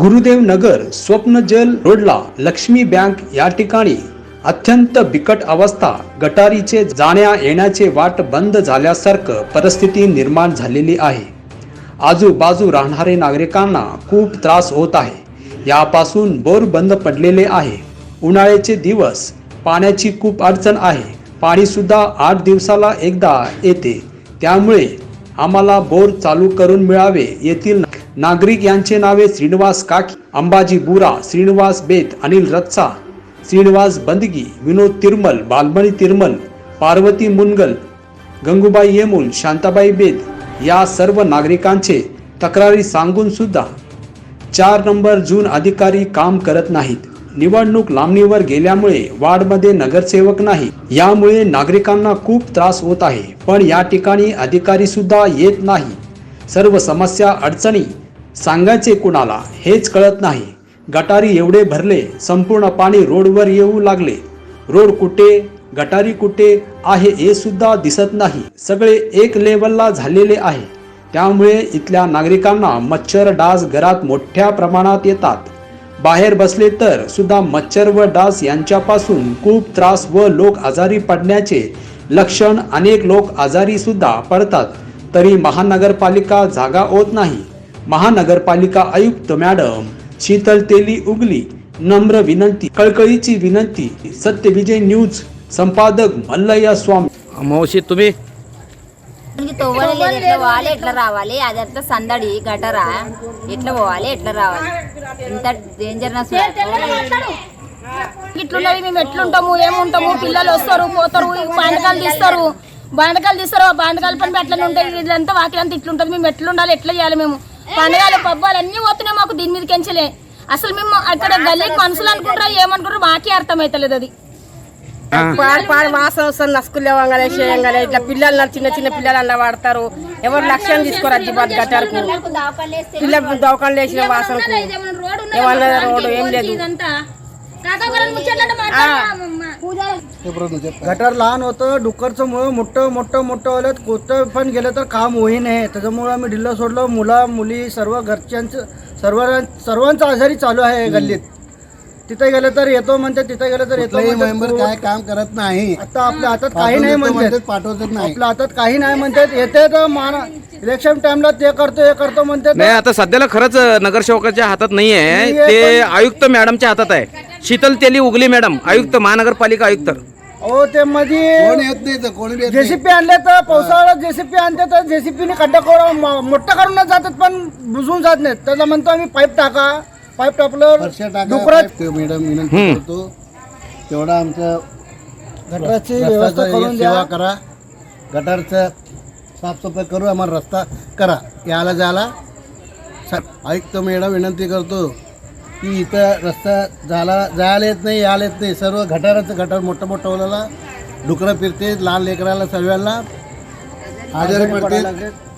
गुरुदेव नगर स्वप्नजल रोडला लक्ष्मी बँक या ठिकाणी अत्यंत बिकट अवस्था गटारीचे जाण्या येण्याचे वाट बंद झाल्यासारखं परिस्थिती निर्माण झालेली आहे. आजूबाजू राहणारे नागरिकांना खूप त्रास होत आहे. यापासून बोर बंद पडलेले आहे. उन्हाळ्याचे दिवस पाण्याची खूप अडचण आहे. पाणीसुद्धा आठ दिवसाला एकदा येते. त्यामुळे आम्हाला बोर चालू करून मिळावे येथील नागरिक यांचे नावे श्रीनिवास काकी अंबाजी बुरा श्रीनिवास बेत अनिल रत्सा श्रीनिवास बंदगी विनोद तिरमल बालमणी तिरमल पार्वती मुनगल गंगूबाई येमूल शांताबाई बेद या सर्व नागरिकांचे तक्रारी सांगून सुद्धा चार नंबर जून अधिकारी काम करत नाहीत. निवडणूक लांबणीवर गेल्यामुळे वार्डमध्ये नगरसेवक नाही. यामुळे नागरिकांना खूप त्रास होत आहे. पण या ठिकाणी अधिकारी सुद्धा येत नाही. सर्व समस्या अडचणी सांगायचे कुणाला हेच कळत नाही. गटारी एवढे भरले संपूर्ण पाणी रोडवर येऊ लागले. रोड कुठे गटारी कुठे आहे हे सुद्धा दिसत नाही. सगळे एक लेवलला झालेले आहे. त्यामुळे इथल्या नागरिकांना मच्छर डास घरात मोठ्या प्रमाणात येतात. बाहेर बसले तर सुद्धा मच्छर व डास यांच्यापासून खूप त्रास व लोक आजारी पडण्याचे लक्षण अनेक लोक आजारी सुद्धा पडतात. तरी महानगरपालिका जागा होत नाही. महानगरपालिका आयुक्त मॅडम शीतल तेली उगली नम्र विनंती कळकळीची विनंती सत्यविजय न्यूज संपादक मल्लया स्वामी. मावशी तुम्ही మనకి పోవాలి ఎట్లా రావాలి అది అట్లా సందడి గటరా? ఎట్లా పోవాలి ఎట్లా రావాలి? ఇంత డేంజర్ ఇట్లున్నది మేము ఎట్లుంటాము ఏముంటాము? పిల్లలు వస్తారు పోతారు ఈ తీస్తారు. బాండకాలు తీస్తారు ఆ బాండకాల పని అట్లనే ఉంటాయి. ఇదంతా వాకిలంతా ఇట్లుంటది. మేము ఎట్లుండాలి ఎట్లా చేయాలి మేము? పండగలు పబ్బాలు అన్ని పోతున్నాయి మాకు దీని మీద కెంచలే అసలు మేము అక్కడ గల్లీకి మనుషులు అనుకుంటారు ఏమనుకుంటారు మాకే అర్థమవుతలేదు అది. పాడు పాడు వాసన వస్తుంది నసుకులే వంగలే చేయంగలే ఇట్లా పిల్లలు చిన్న చిన్న పిల్లలు అలా వాడతారు ఎవరు లక్ష్యం తీసుకోరు అజిబాత్ గటార్కు పిల్లలు దవకాలు వేసిన వాసనకు ఏమన్నా రోడ్డు ఏం లేదు गटर लहान होतं डुक्करचं मुळे मोठं मोठं मोठं आलं कोणतं पण गेलं तर काम होईन आहे त्याच्यामुळे आम्ही ढिल्ला सोडलं मुला मुली सर्व घरच्यांचं सर्व सर्वांचा आजारी चालू आहे गल्लीत तिथे गेलं तर येतो म्हणते तिथे गेलं तर येतो मेंबर काय काम करत नाही. आता आपल्या हातात काही नाही म्हणतात पाठवत नाही. आपल्या हातात काही नाही म्हणतात येते तर मान इलेक्शन टाइमला ते करतो हे करतो म्हणते नाही आता सध्याला खरंच नगरसेवकाच्या हातात नाहीये. नाहीये, ते आयुक्त मॅडमच्या हातात आहे. शीतल तेली उगली मॅडम आयुक्त महानगरपालिका आयुक्त. अहो ते मध्ये येत नाही तर कोणी जेसीपी आणले तर पावसाळ्यात जेसीपी आणते तर जेसीपीने खड्डा करून म- मोठं करूनच जातात पण बुजून जात नाहीत. त्याला म्हणतो आम्ही पाईप टाका. पाईप टाकलं डुकरात मॅडम विनंती करतो. तेवढा आमचं गटाराची व्यवस्था रस्त्याचं करून हे द्या. सेवा करा. गटारचं साफसफाई करू आम्हाला रस्ता करा. यायला जायला स- आयुक्त मॅडम विनंती करतो की इथं रस्ता झाला जायला येत नाही यायला येत नाही. सर्व गटाराचं गटार मोठं मोठं ओलाला. डुकरं फिरते लहान लेकराला सर्वांना आजारी पडते.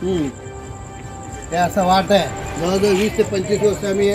हम्म. हे असं वाट आहे. जवळजवळ वीस ते पंचवीस वर्ष आम्ही